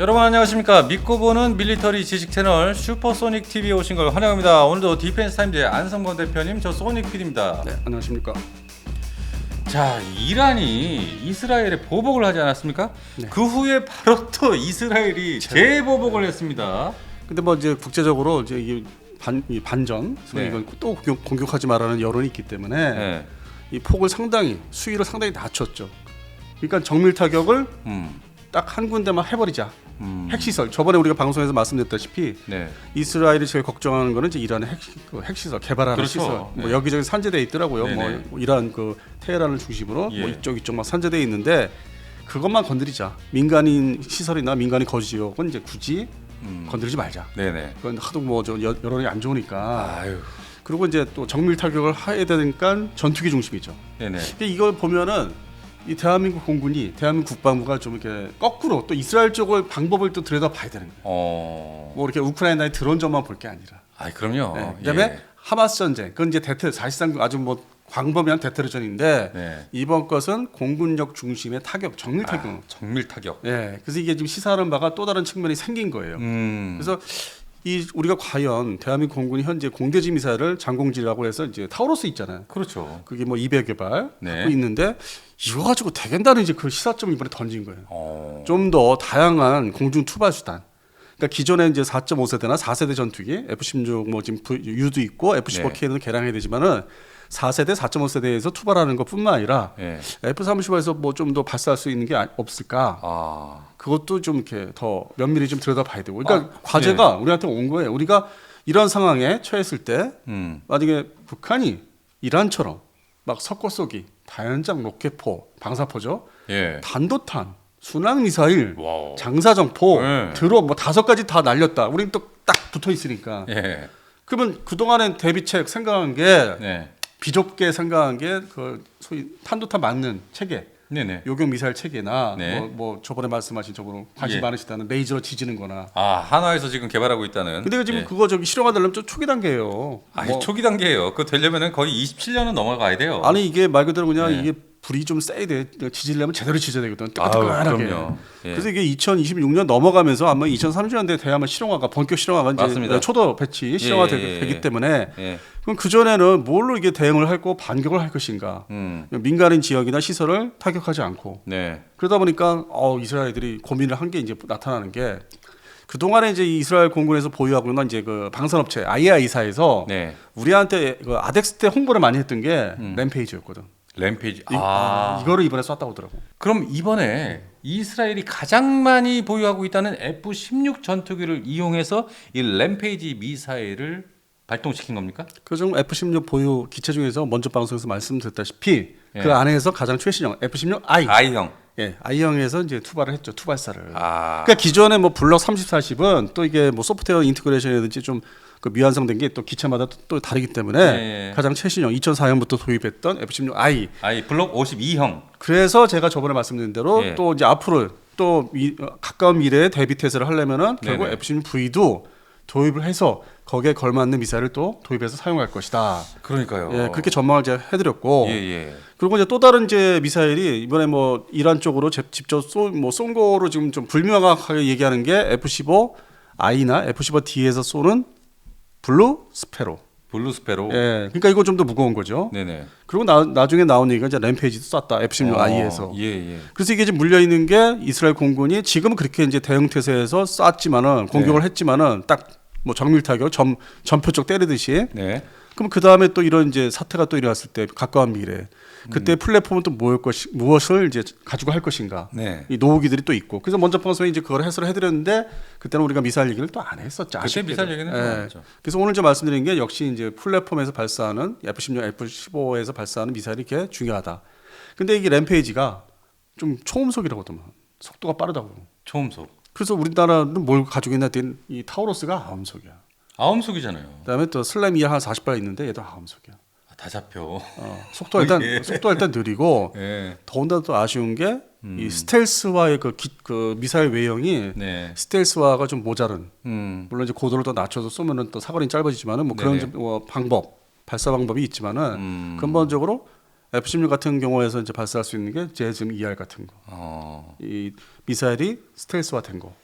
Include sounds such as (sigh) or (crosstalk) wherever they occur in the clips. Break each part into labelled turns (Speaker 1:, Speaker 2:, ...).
Speaker 1: 여러분 안녕하십니까 믿고 보는 밀리터리 지식 채널 슈퍼소닉 TV에 오신 걸 환영합니다 오늘도 디펜스 타임즈의 안성건 대표님 저 소닉 PD입니다
Speaker 2: 네, 안녕하십니까.
Speaker 1: 자 이란이 이스라엘에 보복을 하지 않았습니까?
Speaker 2: 네.
Speaker 1: 그 후에 바로 또 이스라엘이 재보복을 했습니다
Speaker 2: 근데 뭐 이제 국제적으로 이제 이게 반, 이 반전,
Speaker 1: 네.
Speaker 2: 이건 또 공격, 공격 하지 말라는 여론이 있기 때문에
Speaker 1: 네.
Speaker 2: 이 폭을 상당히 수위를 상당히 낮췄죠. 그러니까 정밀 타격을
Speaker 1: 음,
Speaker 2: 딱 한 군데만 해버리자.
Speaker 1: 음,
Speaker 2: 핵시설. 저번에 우리가 방송에서 말씀드렸다시피
Speaker 1: 네.
Speaker 2: 이스라엘이 제일 걱정하는 거는 이제 이란의 핵, 그 핵시설 개발하는
Speaker 1: 그렇죠.
Speaker 2: 시설. 뭐
Speaker 1: 네.
Speaker 2: 여기저기 산재돼 있더라고요.
Speaker 1: 네네.
Speaker 2: 뭐 이란 그 테헤란을 중심으로
Speaker 1: 예.
Speaker 2: 뭐 이쪽 이쪽 막 산재돼 있는데 그것만 건드리자. 민간인 시설이나 민간인 거주 지역은 이제 굳이
Speaker 1: 음,
Speaker 2: 건드리지 말자.
Speaker 1: 네네
Speaker 2: 그건 하도 뭐저 여론이 안 좋으니까.
Speaker 1: 아유
Speaker 2: 그리고 이제 또 정밀 타격을 해야 되니까 전투기 중심이죠.
Speaker 1: 네네
Speaker 2: 근데 이걸 보면은 이 대한민국 공군이 대한민국 국방부가 좀 이렇게 거꾸로 또 이스라엘 쪽을 방법을 또 들여다 봐야 되는 거예요.
Speaker 1: 어,
Speaker 2: 뭐 이렇게 우크라이나의 드론전만 볼 게 아니라.
Speaker 1: 아 그럼요
Speaker 2: 네. 그다음에
Speaker 1: 예.
Speaker 2: 하마스 전쟁. 그건 이제 대테 사실상 아주 뭐 광범위한 대테러전인데
Speaker 1: 네.
Speaker 2: 이번 것은 공군력 중심의 타격, 정밀 타격.
Speaker 1: 아, 정밀 타격
Speaker 2: 예. 그래서 이게 지금 시사하는 바가 또 다른 측면이 생긴 거예요.
Speaker 1: 음,
Speaker 2: 그래서 이 우리가 과연 대한민국 공군이 현재 공대지 미사일을 장공지라고 해서 이제 타우로스 있잖아요.
Speaker 1: 그렇죠
Speaker 2: 그게 뭐 200여 발
Speaker 1: 네.
Speaker 2: 갖고 있는데 이거 가지고 되겠다는 이제 그 시사점 을 이번에 던진 거예요.
Speaker 1: 어,
Speaker 2: 좀더 다양한 공중 투발 수단. 그러니까 기존에 이제 4.5세대나 4세대 전투기 F16 뭐 지금 U도 있고 F15K는 개량해야 되지만은 4세대, 4.5세대에서 투발하는 것뿐만 아니라
Speaker 1: 예.
Speaker 2: F35에서 뭐 좀 더 발사할 수 있는 게 아- 없을까?
Speaker 1: 아,
Speaker 2: 그것도 좀 이렇게 더 면밀히 좀 들여다봐야 되고. 그러니까
Speaker 1: 아,
Speaker 2: 과제가 우리한테 온 거예요. 우리가 이런 상황에 처했을 때
Speaker 1: 음,
Speaker 2: 만약에 북한이 이란처럼 막 석고 쏘기, 다연장 로켓포, 방사포죠,
Speaker 1: 예.
Speaker 2: 단도탄, 순항 미사일,
Speaker 1: 와우.
Speaker 2: 장사 정포,
Speaker 1: 네.
Speaker 2: 드론 뭐 다섯 가지 다 날렸다. 우린 또 딱 붙어 있으니까.
Speaker 1: 예.
Speaker 2: 그러면 그 동안엔 대비책 생각한 게
Speaker 1: 네.
Speaker 2: 비좁게 생각한 게 그 소위 탄도탄 맞는 체계,
Speaker 1: 네네.
Speaker 2: 요격 미사일 체계나
Speaker 1: 네.
Speaker 2: 뭐, 뭐 저번에 말씀하신 저번에 관심
Speaker 1: 예.
Speaker 2: 많으시다는 레이저로 지지는거나.
Speaker 1: 아 한화에서 지금 개발하고 있다는.
Speaker 2: 근데 지금
Speaker 1: 예.
Speaker 2: 그거 저기 실용화 되려면 좀 초기 단계예요.
Speaker 1: 아니
Speaker 2: 뭐
Speaker 1: 초기 단계예요. 그거 되려면은 거의 27년은 넘어가야 돼요.
Speaker 2: 아니 이게 말 그대로 그냥
Speaker 1: 네.
Speaker 2: 이게 불이 좀 세야 돼. 지지려면 제대로 지져야 되거든. 뜨끈뜨끈하게.
Speaker 1: 예.
Speaker 2: 그래서 이게 2026년 넘어가면서 아마 2030년대 돼야만 실용화가 본격 실용화가 이제
Speaker 1: 맞습니다.
Speaker 2: 초도 배치 실용화
Speaker 1: 예, 예, 예.
Speaker 2: 되기 때문에
Speaker 1: 예.
Speaker 2: 그럼 그 전에는 뭘로 이게 대응을 할고 반격을 할 것인가?
Speaker 1: 음.
Speaker 2: 민간인 지역이나 시설을 타격하지 않고
Speaker 1: 네.
Speaker 2: 그러다 보니까 어 이스라엘들이 고민을 한 게 이제 나타나는 게 그 동안에 이제 이스라엘 공군에서 보유하고 있는 이제 그 방산업체 IA이사에서
Speaker 1: 네.
Speaker 2: 우리한테 그 아덱스 때 홍보를 많이 했던 게
Speaker 1: 음.
Speaker 2: 램페이지였거든.
Speaker 1: 램페이지.
Speaker 2: 이,
Speaker 1: 아.
Speaker 2: 이거를 이번에 쐈다고 하더라고.
Speaker 1: 그럼 이번에 이스라엘이 가장 많이 보유하고 있다는 F-16 전투기를 이용해서 이 램페이지 미사일을 발동시킨 겁니까?
Speaker 2: 그중 F16 보유 기체 중에서 먼저 방송에서 말씀드렸다시피
Speaker 1: 예.
Speaker 2: 그 안에서 가장 최신형 F16I
Speaker 1: I형.
Speaker 2: 예, I형에서 이제 투발을 했죠. 투발사를.
Speaker 1: 아.
Speaker 2: 그러니까 기존에 뭐 블럭 30, 40은 또 이게 뭐 소프트웨어 인테그레이션이라든지 좀 그 미완성된 게 또 기체마다 또, 또 다르기 때문에
Speaker 1: 예.
Speaker 2: 가장 최신형 2004년부터 도입했던 F16I.
Speaker 1: I 블록 52형.
Speaker 2: 그래서 제가 저번에 말씀드린 대로
Speaker 1: 예.
Speaker 2: 또 이제 앞으로 또 미, 어, 가까운 미래에 대비 태세를 하려면은 결국
Speaker 1: 네네.
Speaker 2: F16V도 도입을 해서 거기에 걸맞는 미사일을 또 도입해서 사용할 것이다.
Speaker 1: 그러니까요.
Speaker 2: 예, 그렇게 전망을 제가 해드렸고
Speaker 1: 예, 예.
Speaker 2: 그리고 이제 또 다른 이제 미사일이 이번에 뭐 이란 쪽으로 제- 직접 쏜 뭐쏜 거로 지금 좀 불명확하게 얘기하는 게 F15 I나 F15 D에서 쏘는 블루 스페로.
Speaker 1: 블루 스페로.
Speaker 2: 예, 그러니까 이거 좀 더 무거운 거죠.
Speaker 1: 네네.
Speaker 2: 그리고 나, 나중에 나온 얘기가 이제 램페이지도 쐈다 F16 I에서.
Speaker 1: 예, 예.
Speaker 2: 그래서 이게 지금 물려 있는 게 이스라엘 공군이 지금은 그렇게 이제 대응 태세에서 쐈지만은 공격을
Speaker 1: 네.
Speaker 2: 했지만은 딱 뭐 정밀 타격 점쪽 때리듯이
Speaker 1: 네.
Speaker 2: 그럼 그 다음에 또 이런 이제 사태가 또 일어났을 때 가까운 미래 그때
Speaker 1: 음.
Speaker 2: 플랫폼은 또 무엇 것이 무엇을 이제 가지고 할 것인가
Speaker 1: 네.
Speaker 2: 이 노후기들이 또 있고 그래서 먼저 방송에 이제 그걸 해설을 해드렸는데 그때는 우리가 미사일 얘기를 또 안 했었죠
Speaker 1: 그때
Speaker 2: 아쉽게도.
Speaker 1: 미사일 얘기는 했죠.
Speaker 2: 그래서 오늘 좀 말씀드린 게 역시 이제 플랫폼에서 발사하는 F16, F15에서 발사하는 미사일이 이렇게 중요하다. 근데 이게 램페이지가 좀 초음속이라고 하더만 속도가 빠르다고.
Speaker 1: 초음속.
Speaker 2: 그래서 우리나라는 뭘 가지고 있나 이 타우로스가 아음속이야.
Speaker 1: 아음속이잖아요.
Speaker 2: 그다음에 또 슬램 이하 한 40발 있는데 얘도 아음속이야.
Speaker 1: 아, 다 잡혀.
Speaker 2: 어, 속도가 일단 (laughs)
Speaker 1: 예.
Speaker 2: 속도가 일단 느리고
Speaker 1: 예.
Speaker 2: 더군다나 또 아쉬운 게이
Speaker 1: 음.
Speaker 2: 스텔스와의 그, 기, 그 미사일 외형이
Speaker 1: 네.
Speaker 2: 스텔스화가 좀 모자른.
Speaker 1: 음.
Speaker 2: 물론 이제 고도를 더 낮춰서 쏘면은 또 사거리는 짧아지지만은 뭐 그런. 좀, 뭐 방법 발사 방법이 있지만은
Speaker 1: 음.
Speaker 2: 근본적으로 F16 같은 경우에서 이제 발사할 수 있는 게 제즘 ER 같은 거.
Speaker 1: 어.
Speaker 2: 이 미사일이 스텔스화된 거.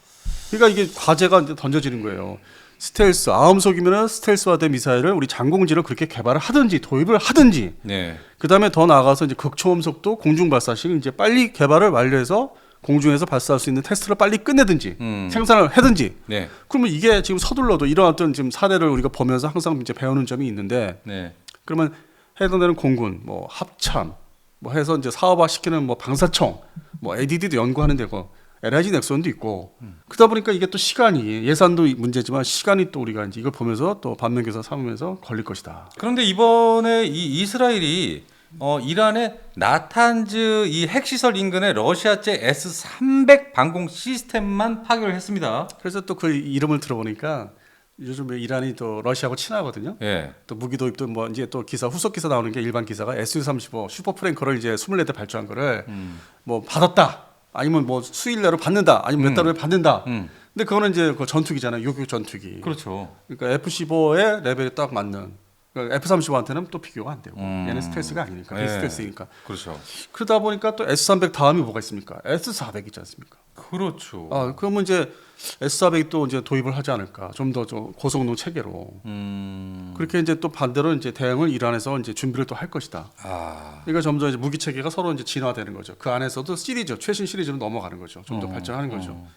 Speaker 2: 그러니까 이게 과제가 이제 던져지는 거예요. 스텔스 아음속이면은 스텔스화된 미사일을 우리 장공지로 그렇게 개발을 하든지 도입을 하든지
Speaker 1: 네.
Speaker 2: 그 다음에 더 나아가서 이제 극초음속도 공중 발사식 이제 빨리 개발을 완료해서 공중에서 발사할 수 있는 테스트를 빨리 끝내든지
Speaker 1: 음.
Speaker 2: 생산을 하든지
Speaker 1: 네.
Speaker 2: 그러면 이게 지금 서둘러도 이런 어떤 지금 사례를 우리가 보면서 항상 이제 배우는 점이 있는데
Speaker 1: 네.
Speaker 2: 그러면 해당되는 공군 뭐 합참 뭐 해서 이제 사업화 시키는 뭐 방사청 뭐 ADD도 연구하는 데고 LIG 넥슨도 있고 그러다 보니까 이게 또 시간이 예산도 문제지만 시간이 또 우리가 이제 이걸 보면서 또 반면교사 삼으면서 걸릴 것이다.
Speaker 1: 그런데 이번에 이 이스라엘이 어, 이란의 나탄즈 이 핵시설 인근에 러시아제 S-300 방공 시스템만 파괴를 했습니다.
Speaker 2: 그래서 또 그 이름을 들어보니까 요즘 이란이 또 러시아하고 친하거든요.
Speaker 1: 예.
Speaker 2: 또 무기 도입도 뭐 이제 또 기사 후속 기사 나오는 게 일반 기사가 SU-35 슈퍼 프랭커를 이제 24대 발주한 거를
Speaker 1: 음.
Speaker 2: 뭐 받았다. 아니면 뭐 수일 내로 받는다. 아니면 몇달 후에 받는다.
Speaker 1: 음.
Speaker 2: 근데 그거는 이제 그 전투기잖아요. 요격 전투기.
Speaker 1: 그렇죠.
Speaker 2: 그러니까 F-15의 레벨에 딱 맞는 그러니까 F-35한테는 또 비교가 안 되고
Speaker 1: 음.
Speaker 2: 얘는 스텔스가 아니니까
Speaker 1: 네.
Speaker 2: 스텔스니까
Speaker 1: 그렇죠.
Speaker 2: 그러다 보니까 또 S-300 다음이 뭐가 있습니까? S-400 있지 않습니까?
Speaker 1: 그렇죠.
Speaker 2: 아 그러면 이제 S-400이 또 이제 도입을 하지 않을까 좀 더 좀 고성능 체계로
Speaker 1: 음.
Speaker 2: 그렇게 이제 또 반대로 이제 대응을 이란에서 이제 준비를 또 할 것이다.
Speaker 1: 아.
Speaker 2: 그러니까 점점 이제 무기 체계가 서로 이제 진화되는 거죠. 그 안에서도 시리즈 최신 시리즈로 넘어가는 거죠. 좀더
Speaker 1: 어,
Speaker 2: 발전하는 거죠.
Speaker 1: 어.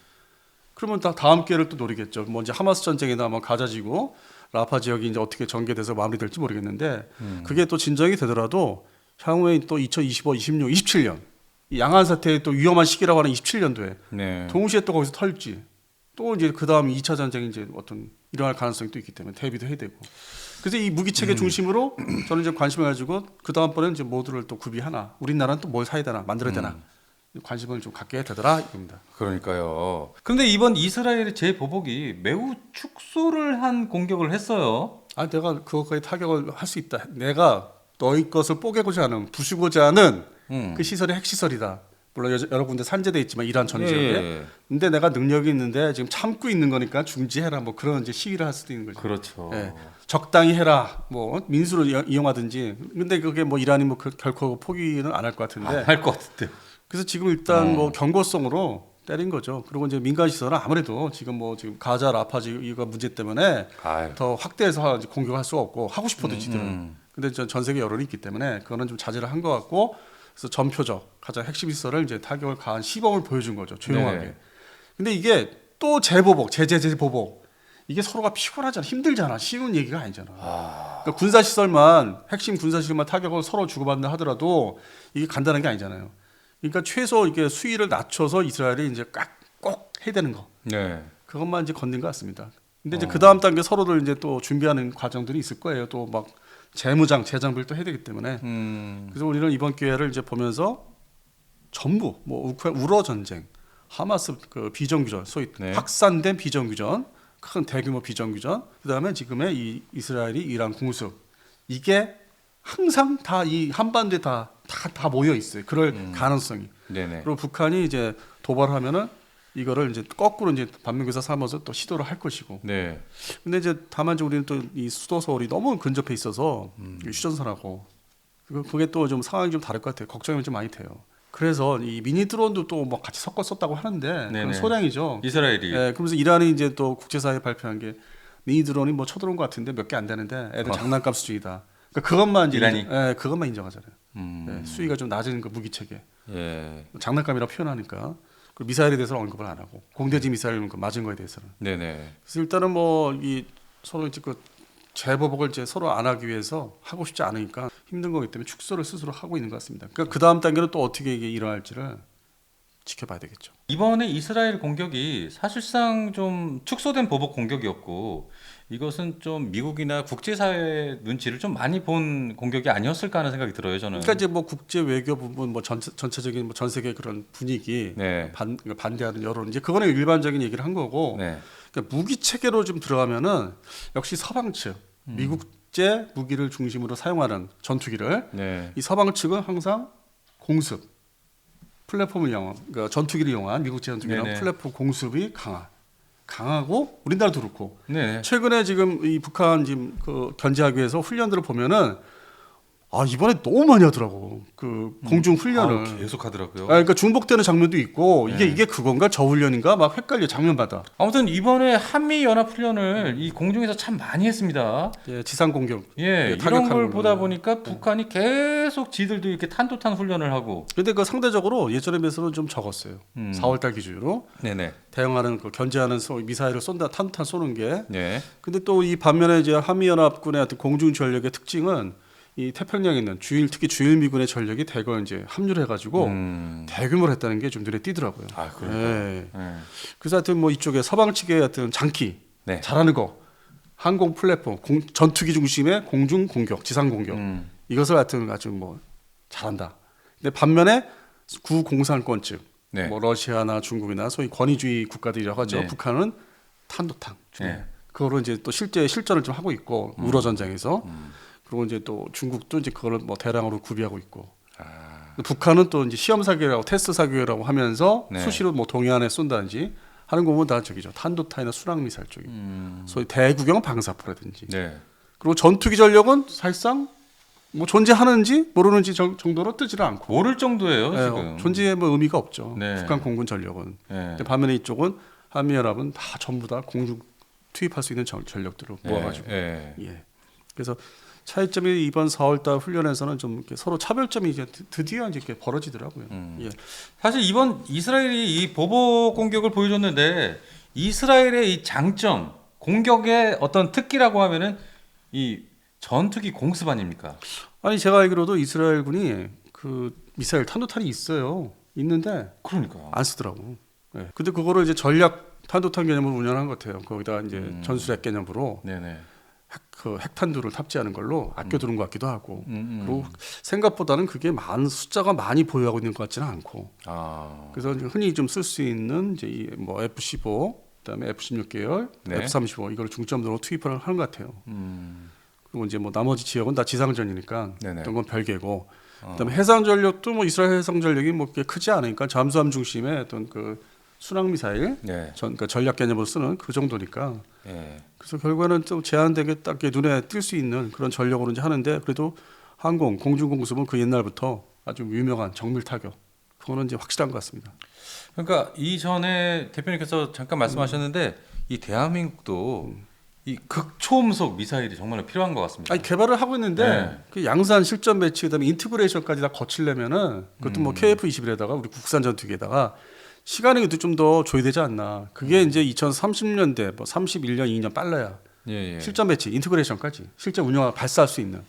Speaker 2: 그러면 다 다음 기회를 또 노리겠죠. 뭐 이제 하마스 전쟁이나 뭐 가자지구 라파 지역이 이제 어떻게 전개돼서 마무리될지 모르겠는데
Speaker 1: 음.
Speaker 2: 그게 또 진정이 되더라도 향후에 또 2025, 26, 27년 이 양안 사태의 또 위험한 시기라고 하는 27년도에
Speaker 1: 네.
Speaker 2: 동시에 또 거기서 털지 또 이제 그 다음 2차 전쟁이 이제 어떤 일어날 가능성이 또 있기 때문에 대비도 해야 되고 그래서 이 무기
Speaker 1: 음.
Speaker 2: 체계 중심으로 저는 이제 관심을 가지고 그 다음번에는 이제 모두를 또 구비하나 우리나라는 또 뭘 사야 되나 만들어야 되나
Speaker 1: 음.
Speaker 2: 관심을 좀 갖게 되더라 이겁니다.
Speaker 1: 그러니까요. 근데 이번 이스라엘의 제보복이 매우 축소를 한 공격을 했어요.
Speaker 2: 아 내가 그것까지 타격을 할 수 있다. 내가 너희 것을 뽀개고자 하는 부수고자 하는
Speaker 1: 음.
Speaker 2: 그 시설이 핵시설이다. 물론 여, 여러 군데 산재돼 있지만 이란 전 지역에.
Speaker 1: 예.
Speaker 2: 근데 내가 능력이 있는데 지금 참고 있는 거니까 중지해라. 뭐 그런 이제 시위를 할 수도 있는 거죠.
Speaker 1: 그렇죠.
Speaker 2: 예. 적당히 해라. 뭐 민수를 이용- 이용하든지. 근데 그게 뭐 이란이 뭐 그- 결코 포기는 안 할 것 같은데.
Speaker 1: 할것 같은데.
Speaker 2: 그래서 지금 일단
Speaker 1: 어.
Speaker 2: 뭐 경고성으로 때린 거죠. 그리고 이제 민간 시설은 아무래도 지금 뭐 지금 가자 라파지 이거 문제 때문에
Speaker 1: 아유.
Speaker 2: 더 확대해서 공격할 수가 없고 하고 싶어도 지들은.
Speaker 1: 음.
Speaker 2: 근데 전, 전 세계 여론이 있기 때문에 그거는 좀 자제를 한 것 같고 그래서 전표적 가장 핵심 시설을 이제 타격을 가한 시범을 보여준 거죠 조용하게.
Speaker 1: 네.
Speaker 2: 근데 이게 또 재보복, 재재재보복 이게 서로가 피곤하잖아, 힘들잖아, 쉬운 얘기가 아니잖아. 그러니까 군사 시설만 핵심 군사 시설만 타격을 서로 주고받는 하더라도 이게 간단한 게 아니잖아요. 그러니까 최소 이게 수위를 낮춰서 이스라엘이 이제 깍꼭 해야 되는 거.
Speaker 1: 네.
Speaker 2: 그것만 이제 건든 것 같습니다. 근데 이제
Speaker 1: 어.
Speaker 2: 그 다음 단계 서로들 이제 또 준비하는 과정들이 있을 거예요. 또 막 재무장, 재장비를 또 해야 되기 때문에.
Speaker 1: 음.
Speaker 2: 그래서 우리는 이번 기회를 이제 보면서 전부 뭐 우크라 우러 전쟁, 하마스 그 비정규전, 소위
Speaker 1: 네.
Speaker 2: 확산된 비정규전, 큰 대규모 비정규전, 그다음에 지금의 이 이스라엘이 이란 공습 이게 항상 다 이 한반도에 다 다 다 모여 있어요. 그럴
Speaker 1: 음.
Speaker 2: 가능성이.
Speaker 1: 네네.
Speaker 2: 그리고 북한이 이제 도발하면은 이거를 이제 거꾸로 이제 반면교사 삼아서 또 시도를 할 것이고.
Speaker 1: 네.
Speaker 2: 근데 이제 다만 이제 우리는 또 이 수도 서울이 너무 근접해 있어서
Speaker 1: 음.
Speaker 2: 이 휴전선하고 그- 그게 또 좀 상황이 좀 다를 것 같아요. 걱정이 좀 많이 돼요. 그래서 이 미니 드론도 또 뭐 같이 섞어 썼다고 하는데 그건. 소량이죠.
Speaker 1: 이스라엘이.
Speaker 2: 예, 그러면서 이란이 이제 또 국제사회에 발표한 게 미니 드론이 뭐 쳐들어온 것 같은데 몇 개 안 되는데 애들 장난감 수준이다. 그러니까 그것만 이제
Speaker 1: 어. 이란이?
Speaker 2: 인정- 예, 그것만 인정하잖아요.
Speaker 1: 음.
Speaker 2: 예, 수위가 좀 낮은 그 무기 체계.
Speaker 1: 예.
Speaker 2: 장난감이라고 표현하니까 그리고 미사일에 대해서는 언급을 안 하고 공대지 미사일 그 맞은 거에 대해서는
Speaker 1: 네네.
Speaker 2: 그래서 일단은 뭐 이 서로 이제 그 재보복을 이제 서로 안 하기 위해서 하고 싶지 않으니까 힘든 거기 때문에 축소를 스스로 하고 있는 것 같습니다. 그러니까 그 다음 단계는 또 어떻게 이게 일어날지를 지켜봐야 되겠죠.
Speaker 1: 이번에 이스라엘 공격이 사실상 좀 축소된 보복 공격이었고 이것은 좀 미국이나 국제사회 눈치를 좀 많이 본 공격이 아니었을까 하는 생각이 들어요 저는.
Speaker 2: 그러니까 이제 뭐 국제 외교 부분 뭐 전체, 전체적인 뭐 전 세계 그런 분위기
Speaker 1: 네.
Speaker 2: 반, 그러니까 반대하는 여론 이제 그거는 일반적인 얘기를 한 거고
Speaker 1: 네.
Speaker 2: 그러니까 무기 체계로 좀 들어가면은 역시 서방 측
Speaker 1: 음.
Speaker 2: 미국 제 무기를 중심으로 사용하는 전투기를
Speaker 1: 네.
Speaker 2: 이 서방 측은 항상 공습 플랫폼을 이용한 그러니까 전투기를 이용한 미국제 전투기랑
Speaker 1: 네네.
Speaker 2: 플랫폼 공습이 강한 강하고 우리나라도 그렇고
Speaker 1: 네.
Speaker 2: 최근에 지금 이 북한 지금 그 견제하기 위해서 훈련들을 보면은 아 이번에 너무 많이 하더라고 그 공중 훈련을.
Speaker 1: 아, 계속 하더라고요.
Speaker 2: 아, 그러니까 중복되는 장면도 있고 이게
Speaker 1: 네.
Speaker 2: 이게 그건가 저 훈련인가 막 헷갈려 장면마다.
Speaker 1: 아무튼 이번에 한미 연합 훈련을 이 공중에서 참 많이 했습니다.
Speaker 2: 예, 지상 공격.
Speaker 1: 예,
Speaker 2: 네,
Speaker 1: 이런 걸. 보다 보니까 북한이 계속 지들도 이렇게 탄도탄 훈련을 하고.
Speaker 2: 근데 그 상대적으로 예전에 비해서는 좀 적었어요.
Speaker 1: 음.
Speaker 2: 4월달 기준으로
Speaker 1: 네네.
Speaker 2: 대응하는 그 견제하는 소- 미사일을 쏜다 탄탄 쏘는 게.
Speaker 1: 네.
Speaker 2: 근데 또 이 반면에 이제 한미 연합군의 어떤 공중 전력의 특징은 이 태평양에 있는 주일 특히 주일 미군의 전력이 대거 이제 합류를 해가지고
Speaker 1: 음.
Speaker 2: 대규모로 했다는 게 좀 눈에 띄더라고요.
Speaker 1: 아 그러니까.
Speaker 2: 예.
Speaker 1: 네.
Speaker 2: 그래서 하여튼 뭐 이쪽에 서방 측의 어떤 장기
Speaker 1: 네.
Speaker 2: 잘하는 거 항공 플랫폼 공- 전투기 중심의 공중 공격 지상 공격
Speaker 1: 음.
Speaker 2: 이것을 하여튼 아주 뭐 잘한다. 근데 반면에 구공산권 측,
Speaker 1: 네.
Speaker 2: 뭐 러시아나 중국이나 소위 권위주의 국가들이라고 하죠.
Speaker 1: 네.
Speaker 2: 북한은 탄도탄.
Speaker 1: 네.
Speaker 2: 그거로 이제 또 실제 실전을 좀 하고 있고 우러 전장에서
Speaker 1: 음.
Speaker 2: 그리고 이제 또 중국도 이제 그거를 뭐 대량으로 구비하고 있고
Speaker 1: 아.
Speaker 2: 북한은 또 이제 시험 사격이라고 테스트 사격이라고 하면서
Speaker 1: 네.
Speaker 2: 수시로 뭐 동해안에 쏜다든지 하는 거 보면 다 저기죠 탄도탄이나 수랑 미사일 쪽이
Speaker 1: 음.
Speaker 2: 소위 대구경 방사포라든지
Speaker 1: 네.
Speaker 2: 그리고 전투기 전력은 사실상 뭐 존재하는지 모르는지 정, 정도로 뜨지는 않고
Speaker 1: 모를 정도예요
Speaker 2: 예,
Speaker 1: 지금.
Speaker 2: 존재에 뭐 의미가 없죠
Speaker 1: 네.
Speaker 2: 북한 공군 전력은
Speaker 1: 네.
Speaker 2: 근데 반면에 이쪽은 한미 연합은 다 전부 다 공중 투입할 수 있는 전, 전력들을 모아가지고
Speaker 1: 네.
Speaker 2: 예. 그래서 차이점이 이번 4월달 훈련에서는 좀 이렇게 서로 차별점이 이제 드- 드디어 이제 이렇게 벌어지더라고요.
Speaker 1: 음.
Speaker 2: 예.
Speaker 1: 사실 이번 이스라엘이 이 보복 공격을 보여줬는데 이스라엘의 이 장점 공격의 어떤 특기라고 하면은 이 전투기 공습 아닙니까?
Speaker 2: 아니 제가 알기로도 이스라엘군이 그 미사일 탄도탄이 있어요. 있는데
Speaker 1: 그러니까.
Speaker 2: 안 쓰더라고. 예. 근데 그거를 이제 전략 탄도탄 개념으로 운영한 것 같아요. 거기다 이제
Speaker 1: 음.
Speaker 2: 전술핵 개념으로
Speaker 1: 네네.
Speaker 2: 핵, 그 핵탄두를 탑재하는 걸로 아껴두는 것 같기도 하고.
Speaker 1: 음, 음.
Speaker 2: 그리고 생각보다는 그게 많은 숫자가 많이 보유하고 있는 것 같지는 않고.
Speaker 1: 아.
Speaker 2: 그래서 흔히 좀 쓸 수 있는 이제 이뭐 F15 그다음에 F16 계열,
Speaker 1: 네.
Speaker 2: F35 이걸 중점으로 투입을 하는 것 같아요.
Speaker 1: 음.
Speaker 2: 그리고 이제 뭐 나머지 지역은 다 지상전이니까
Speaker 1: 네네.
Speaker 2: 어떤 건 별개고.
Speaker 1: 어.
Speaker 2: 그다음에 해상 전력도 뭐 이스라엘 해상 전력이 뭐 그렇게 크지 않으니까 잠수함 중심의 어떤 그 순항 미사일
Speaker 1: 네.
Speaker 2: 전 그러니까 전략 개념으로 쓰는 그 정도니까.
Speaker 1: 네.
Speaker 2: 그래서 결과는 좀 제한되게 딱 눈에 띌 수 있는 그런 전력으로 이제 하는데 그래도 항공 공중 공습은 그 옛날부터 아주 유명한 정밀 타격. 그거는 이제 확실한 것 같습니다.
Speaker 1: 그러니까 이전에 대표님께서 잠깐 말씀하셨는데 이 대한민국도 이 극초음속 미사일이 정말 필요한 것 같습니다.
Speaker 2: 아니 개발을 하고 있는데
Speaker 1: 네.
Speaker 2: 그 양산 실전 배치 그다음에 인티그레이션까지 다 거치려면은 그것도 뭐
Speaker 1: 음.
Speaker 2: KF21에다가 우리 국산 전투기에다가 시간이 좀더 줘야 되지 않나. 그게
Speaker 1: 음.
Speaker 2: 이제 2030년대 뭐 31년 2년 빨라야
Speaker 1: 예, 예.
Speaker 2: 실전 배치 인티그레이션까지 실제 운영하 발사할 수 있는.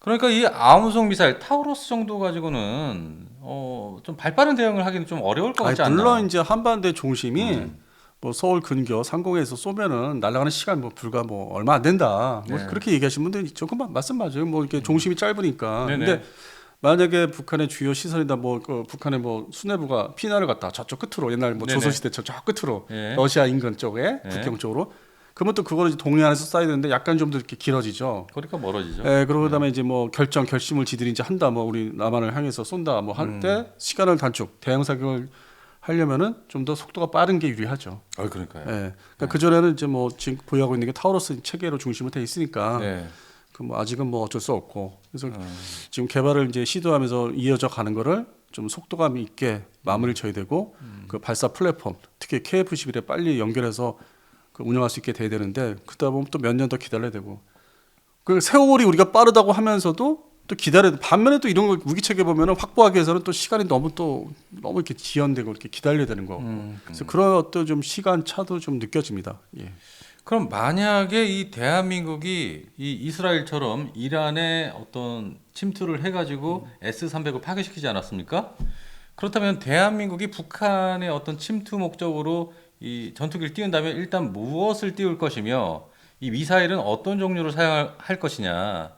Speaker 1: 그러니까 이 아무송 미사일 타우로스 정도 가지고는 어, 좀 발빠른 대응을 하기는 좀 어려울 것
Speaker 2: 아니,
Speaker 1: 같지 않나?
Speaker 2: 물론 이제 한반도의 중심이
Speaker 1: 음.
Speaker 2: 뭐 서울 근교 상공에서 쏘면은 날아가는 시간 뭐 불과 뭐 얼마 안 된다. 뭐
Speaker 1: 네.
Speaker 2: 그렇게 얘기하시는 분들 있죠. 그 말씀 맞아요. 뭐 이렇게 종심이 짧으니까.
Speaker 1: 네네.
Speaker 2: 근데 만약에 북한의 주요 시설이다 뭐그 북한의 뭐 수뇌부가 피난을 갔다 저쪽 끝으로 옛날 뭐
Speaker 1: 네네.
Speaker 2: 조선시대 저쪽 끝으로
Speaker 1: 예.
Speaker 2: 러시아 인근 쪽에
Speaker 1: 네.
Speaker 2: 국경 쪽으로 그러면 또 그거를 동해안에서 쏴야 되는데 약간 좀 더 이렇게 길어지죠.
Speaker 1: 거리가 멀어지죠.
Speaker 2: 예, 그러고 그다음에 이제 뭐 결정 결심을 지들이 이제 한다. 뭐 우리 남한을 향해서 쏜다. 뭐 할때
Speaker 1: 음.
Speaker 2: 시간을 단축 대응 사격을 하려면은 좀 더 속도가 빠른 게 유리하죠.
Speaker 1: 어, 그러니까요.
Speaker 2: 예. 그러니까 그 전에는 이제 뭐 지금 보유하고 있는 게 타우러스 체계로 중심으로 돼 있으니까
Speaker 1: 네.
Speaker 2: 그 뭐 아직은 뭐 어쩔 수 없고 그래서
Speaker 1: 어.
Speaker 2: 지금 개발을 이제 시도하면서 이어져 가는 거를 좀 속도감 있게 마무리를 줘야 되고
Speaker 1: 음.
Speaker 2: 그 발사 플랫폼 특히 KF11에 빨리 연결해서 그 운영할 수 있게 돼야 되는데 그러다 보면 또 몇 년 더 기다려야 되고 그 세월이 우리가 빠르다고 하면서도 또 기다려 반면에 또 이런 거 무기 체계 보면은 확보하기 위해서는 또 시간이 너무 또 너무 이렇게 지연되고 이렇게 기다려야 되는 거
Speaker 1: 음.
Speaker 2: 그래서 그런 어떤 좀 시간 차도 좀 느껴집니다. 예.
Speaker 1: 그럼 만약에 이 대한민국이 이 이스라엘처럼 이란에 어떤 침투를 해가지고 S300을 파괴시키지 않았습니까? 그렇다면 대한민국이 북한의 어떤 침투 목적으로 이 전투기를 띄운다면 일단 무엇을 띄울 것이며 이 미사일은 어떤 종류로 사용할 것이냐?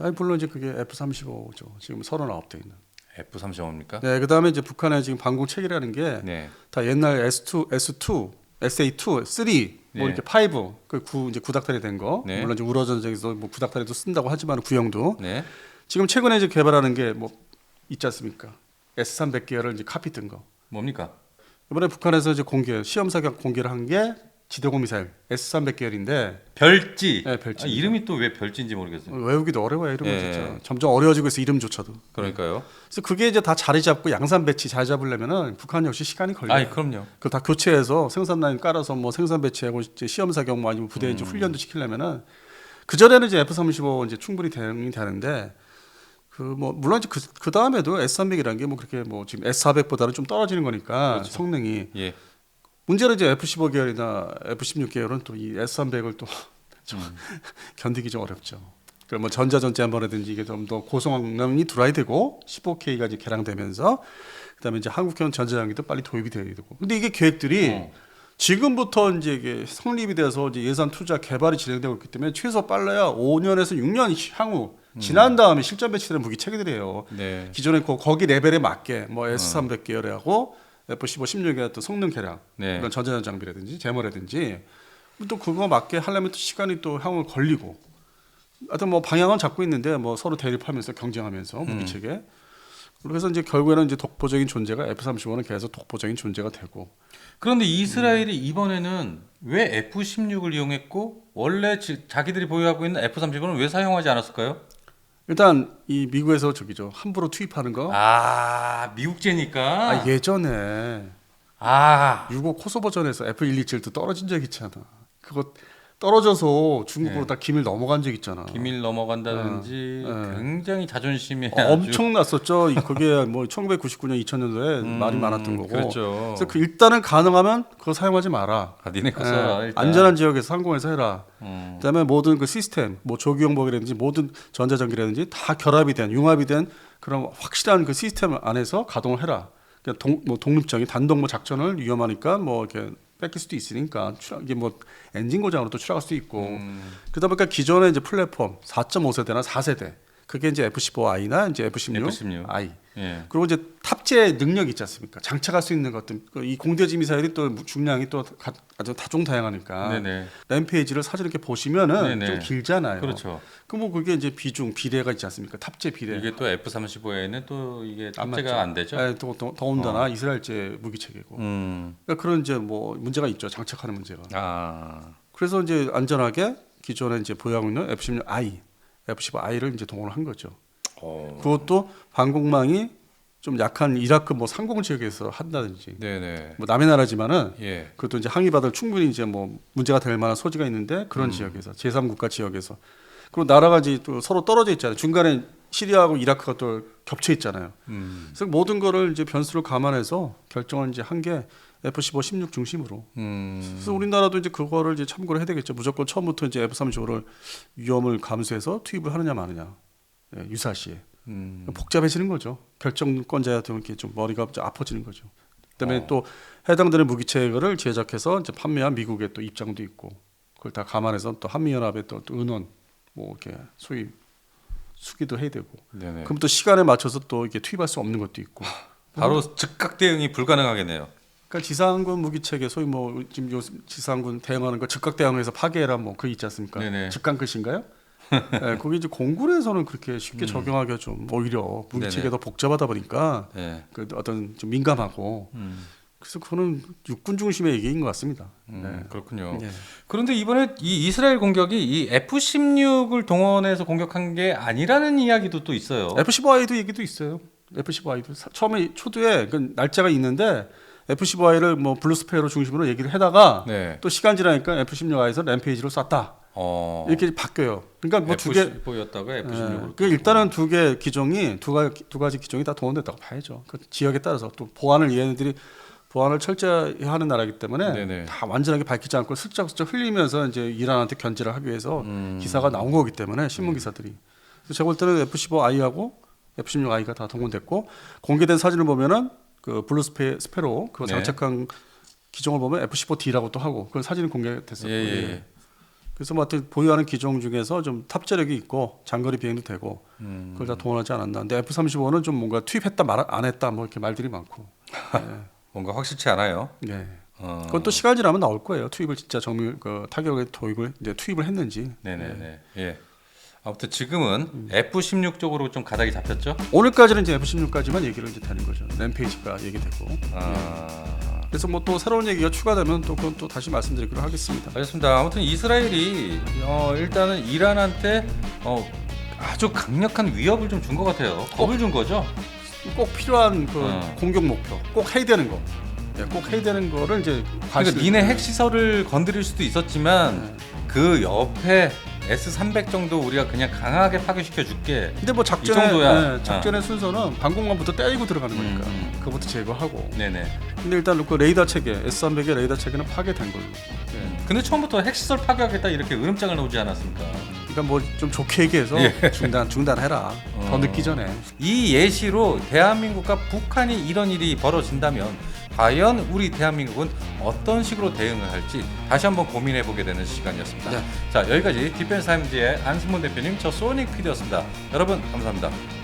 Speaker 2: 아니 물론 이제 그게 F35죠. 지금 39대 있는.
Speaker 1: F35입니까?
Speaker 2: 네, 그 다음에 이제 북한의 지금 방공 체계라는 게다
Speaker 1: 네.
Speaker 2: 옛날 S2, S2, SA2, 3, 뭐
Speaker 1: 네.
Speaker 2: 이렇게 5, 그구 이제 구닥다리 된 거.
Speaker 1: 네.
Speaker 2: 물론 이제 우러 전쟁에서 뭐 구닥다리도 쓴다고 하지만 구형도
Speaker 1: 네.
Speaker 2: 지금 최근에 이제 개발하는 게 뭐 있지 않습니까? S300 계열을 이제 카피 뜬 거.
Speaker 1: 뭡니까?
Speaker 2: 이번에 북한에서 이제 공개 시험 사격 공개를 한 게 지대공 미사일 S300 계열인데
Speaker 1: 별지.
Speaker 2: 네, 별지.
Speaker 1: 아, 이름이 또 왜 별지인지 모르겠어요.
Speaker 2: 외우기도 어려워요 이름은
Speaker 1: 예.
Speaker 2: 진짜 점점 어려워지고 있어 이름조차도.
Speaker 1: 그러니까요.
Speaker 2: 그래서 그게 이제 다 자리 잡고 양산 배치 자리 잡으려면은 북한 역시 시간이 걸려요.
Speaker 1: 아, 그럼요.
Speaker 2: 그걸 다 교체해서 생산 라인 깔아서 뭐 생산 배치하고 이제 시험 사격 뭐 아니면 부대
Speaker 1: 음.
Speaker 2: 이제 훈련도 시키려면은 그 전에는 이제 F35 이제 충분히 대응이 되는데 그뭐 물론 이제 그, 그 다음에도 S300이라는 게 뭐 그렇게 뭐 지금 S400보다는 좀 떨어지는 거니까
Speaker 1: 그렇죠.
Speaker 2: 성능이
Speaker 1: 예.
Speaker 2: 문제는 이제 F15 계열이나 F16 계열은 또 이 S300을 또 (laughs) 좀
Speaker 1: 음. (laughs)
Speaker 2: 견디기 좀 어렵죠. 그뭐 전자전지 한 번이든지 이게 좀 더 고성능이 들어야 되고 15K가 이제 개량되면서 그다음에 이제 한국형 전자장비도 빨리 도입이 돼야 되고. 근데 이게 계획들이
Speaker 1: 어.
Speaker 2: 지금부터 이제 이게 성립이 돼서 이제 예산 투자 개발이 진행되고 있기 때문에 최소 빨라야 5년에서 6년 향후 지난 다음에 실전 배치되는 무기 체계들이에요.
Speaker 1: 네.
Speaker 2: 기존에 그 거기 레벨에 맞게 뭐 S300 계열하고 F15, 16의 또 성능 개량,
Speaker 1: 네.
Speaker 2: 그런 전자전 장비라든지 제모라든지 또 그거 맞게 하려면 또 시간이 또 향후 걸리고. 하여튼 뭐 방향은 잡고 있는데 뭐 서로 대립하면서 경쟁하면서
Speaker 1: 음.
Speaker 2: 무기 체계. 그래서 이제 결국에는 이제 독보적인 존재가 F35는 계속 독보적인 존재가 되고.
Speaker 1: 그런데 이스라엘이 이번에는 왜 F16을 이용했고 원래 지- 자기들이 보유하고 있는 F35는 왜 사용하지 않았을까요?
Speaker 2: 일단 이 미국에서 저기죠 함부로 투입하는 거.
Speaker 1: 아, 미국제니까.
Speaker 2: 아, 예전에
Speaker 1: 아,
Speaker 2: 6.5 코소보전에서 F127도 떨어진 적 있잖아. 그거 떨어져서 중국으로
Speaker 1: 네.
Speaker 2: 다 기밀 넘어간 적 있잖아.
Speaker 1: 기밀 넘어간다든지
Speaker 2: 어, 어.
Speaker 1: 굉장히 자존심이
Speaker 2: 어, 엄청 났었죠. 이- 그게 뭐 1999년, 2000년도에 (laughs)
Speaker 1: 음,
Speaker 2: 말이 많았던 거고.
Speaker 1: 그렇죠.
Speaker 2: 그래서 그 일단은 가능하면 그거 사용하지 마라.
Speaker 1: 아, 니네 거. 일단.
Speaker 2: 안전한 지역에서 상공에서 해라.
Speaker 1: 음.
Speaker 2: 그다음에 모든 그 시스템, 뭐 조기용복이라든지 모든 전자전기라든지 다 결합이 된 융합이 된 그런 확실한 그 시스템 안에서 가동을 해라. 그러니까 동, 뭐 독립적인 단독 뭐 작전을 위험하니까 뭐 이렇게 뺏길 수도 있으니까 추락, 이게 뭐 엔진 고장으로 또 추락할 수도 있고
Speaker 1: 음.
Speaker 2: 그러다 보니까 기존의 이제 플랫폼 4.5세대나 4세대 그게 이제 F15i나 이제 F16,
Speaker 1: F16.
Speaker 2: i
Speaker 1: 예.
Speaker 2: 그리고 이제 탑재 능력 있지 않습니까? 장착할 수 있는 것들 그이 공대지 미사일이 또 중량이 또 가- 아주 다종다양하니까
Speaker 1: 네네.
Speaker 2: 램페이지를 사진 이렇게 보시면은
Speaker 1: 네네.
Speaker 2: 좀 길잖아요.
Speaker 1: 그렇죠.
Speaker 2: 그뭐 그게 이제 비중 비례가 있지 않습니까? 탑재 비례.
Speaker 1: 이게 또 F35에는 또 이게
Speaker 2: 안
Speaker 1: 탑재가
Speaker 2: 맞죠.
Speaker 1: 안 되죠.
Speaker 2: 예, 또, 또, 더군다나 이스라엘제 무기 체계고.
Speaker 1: 음.
Speaker 2: 그러니까 그런 이제 뭐 문제가 있죠. 장착하는 문제가.
Speaker 1: 아.
Speaker 2: 그래서 이제 안전하게 기존에 이제 보유하고 있는 F16i, F15i를 이제 동원을 한 거죠.
Speaker 1: 어.
Speaker 2: 그것도 방공망이 좀 약한 이라크 뭐 상공 지역에서 한다든지
Speaker 1: 네네.
Speaker 2: 뭐 남의 나라지만은
Speaker 1: 예.
Speaker 2: 그것도 이제 항의받을 충분히 이제 뭐 문제가 될 만한 소지가 있는데
Speaker 1: 음.
Speaker 2: 그런 지역에서 제3국가 지역에서 그리고 나라가 이제 또 서로 떨어져 있잖아요. 중간에 시리아하고 이라크가 또 겹쳐 있잖아요.
Speaker 1: 음.
Speaker 2: 그래서 모든 거를 이제 변수를 감안해서 결정을 이제 한 게 F15, 16 중심으로.
Speaker 1: 음.
Speaker 2: 그래서 우리나라도 이제 그거를 이제 참고를 해야 되겠죠. 무조건 처음부터 이제 F35를 위험을 감수해서 투입을 하느냐 마느냐. 예, 유사시에.
Speaker 1: 음.
Speaker 2: 복잡해지는 거죠. 결정권자한테 이렇게 좀 머리가 좀 아파지는 거죠. 그다음에
Speaker 1: 어.
Speaker 2: 또 해당되는 무기체계를 제작해서 이제 판매한 미국의 또 입장도 있고 그걸 다 감안해서 또 한미연합의 또, 또 은원 뭐 이렇게 수입 수기도 해야 되고
Speaker 1: 네네.
Speaker 2: 그럼 또 시간에 맞춰서 또 이게 투입할 수 없는 것도 있고
Speaker 1: 바로 즉각 대응이 불가능하겠네요.
Speaker 2: 그러니까 지상군 무기 체계 소위 뭐 지금 요 지상군 대응하는 거 즉각 대응해서 파괴해라 뭐 그 있지 않습니까?
Speaker 1: 네네.
Speaker 2: 즉각 끝인가요? (laughs) 네, 거기 이제 공군에서는 그렇게 쉽게
Speaker 1: 음.
Speaker 2: 적용하기가 좀 오히려
Speaker 1: 네네.
Speaker 2: 무기 체계가 더 복잡하다 보니까
Speaker 1: 예.
Speaker 2: 그 어떤 좀 민감하고
Speaker 1: 음.
Speaker 2: 그래서 그거는 육군 중심의 얘기인 것 같습니다.
Speaker 1: 음, 그렇군요.
Speaker 2: 네.
Speaker 1: 그런데 이번에 이 이스라엘 공격이 이 F16을 동원해서 공격한 게 아니라는 이야기도 또 있어요.
Speaker 2: F15i도 얘기도 있어요. F15i도 처음에 초두에 그 날짜가 있는데 F15i를 뭐 블루스페어로 중심으로 얘기를 하다가
Speaker 1: 네.
Speaker 2: 또 시간 지나니까 F16i에서 램페이지로 쐈다
Speaker 1: 어.
Speaker 2: 이렇게 바뀌어요. 그러니까 뭐 두 개.
Speaker 1: F15였다가
Speaker 2: 예,
Speaker 1: F16으로.
Speaker 2: 그 일단은 두 개 기종이 두 가지 두 가지 기종이 다 동원됐다고 봐야죠. 그 지역에 따라서 또 보안을 얘네들이 보안을 철저히 하는 나라이기 때문에
Speaker 1: 네네.
Speaker 2: 다 완전하게 밝히지 않고 슬쩍슬쩍 흘리면서 이제 이란한테 견제를 하기 위해서
Speaker 1: 음.
Speaker 2: 기사가 나온 거기 때문에 신문 기사들이. 그래서 제가 볼 때는 F15i하고 F16i가 다 동원됐고 공개된 사진을 보면은 그 블루 스페, 스페로 그
Speaker 1: 네.
Speaker 2: 장착한 기종을 보면 F15D라고 또 하고 그 사진이 공개됐었고.
Speaker 1: 예, 예, 예.
Speaker 2: 그래서 뭐 하여튼 보유하는 기종 중에서 좀 탑재력이 있고 장거리 비행도 되고
Speaker 1: 음.
Speaker 2: 그걸 다 동원하지 않았나. 근데 F35는 좀 뭔가 투입했다 말 안 했다 뭐 이렇게 말들이 많고. (laughs)
Speaker 1: 뭔가 확실치 않아요.
Speaker 2: 네. 네.
Speaker 1: 어.
Speaker 2: 그건 또 시간 지나면 나올 거예요. 투입을 진짜 정밀 그 타격에 도입을 이제 투입을 했는지.
Speaker 1: 네네네. 예. 아무튼 지금은
Speaker 2: 음.
Speaker 1: F16 쪽으로 좀 가닥이 잡혔죠.
Speaker 2: 오늘까지는 이제 F16까지만 얘기를 이제 되는 거죠. 램페이지가 얘기되고.
Speaker 1: 아.
Speaker 2: 그래서 뭐 또 새로운 얘기가 추가되면 또 그건 또 다시 말씀드리기로 하겠습니다.
Speaker 1: 알겠습니다. 아무튼 이스라엘이 어, 일단은 이란한테 어, 아주 강력한 위협을 좀 준 것 같아요. 겁을 준 거죠.
Speaker 2: 꼭 필요한 그
Speaker 1: 어.
Speaker 2: 공격 목표, 꼭 해야 되는 거, 예, 꼭 해야 되는 거를 이제
Speaker 1: 그러니까 니네 핵 시설을 건드릴 수도 있었지만 그 옆에 S300 정도 우리가 그냥 강하게 파괴시켜 줄게.
Speaker 2: 근데 뭐 작전의
Speaker 1: 이 정도야.
Speaker 2: 예, 작전의 순서는 방공망부터 때리고 들어가는 거니까
Speaker 1: 음, 음.
Speaker 2: 그거부터 제거하고.
Speaker 1: 네네.
Speaker 2: 근데 일단 그 레이더 체계 S300의 레이더 체계는 파괴된 걸로. 예.
Speaker 1: 근데 처음부터 핵 시설 파괴하겠다 이렇게 으름장을 놓지 않았습니까?
Speaker 2: 그러니까 뭐 좀 좋게 얘기해서
Speaker 1: 예.
Speaker 2: 중단 중단해라. (laughs)
Speaker 1: 어.
Speaker 2: 더 늦기 전에.
Speaker 1: 이 예시로 대한민국과 북한이 이런 일이 벌어진다면 과연 우리 대한민국은 어떤 식으로 대응을 할지 다시 한번 고민해 보게 되는 시간이었습니다.
Speaker 2: 네.
Speaker 1: 자 여기까지 디펜스 타임즈의 안승문 대표님 저 소닉 PD였습니다. 여러분 감사합니다.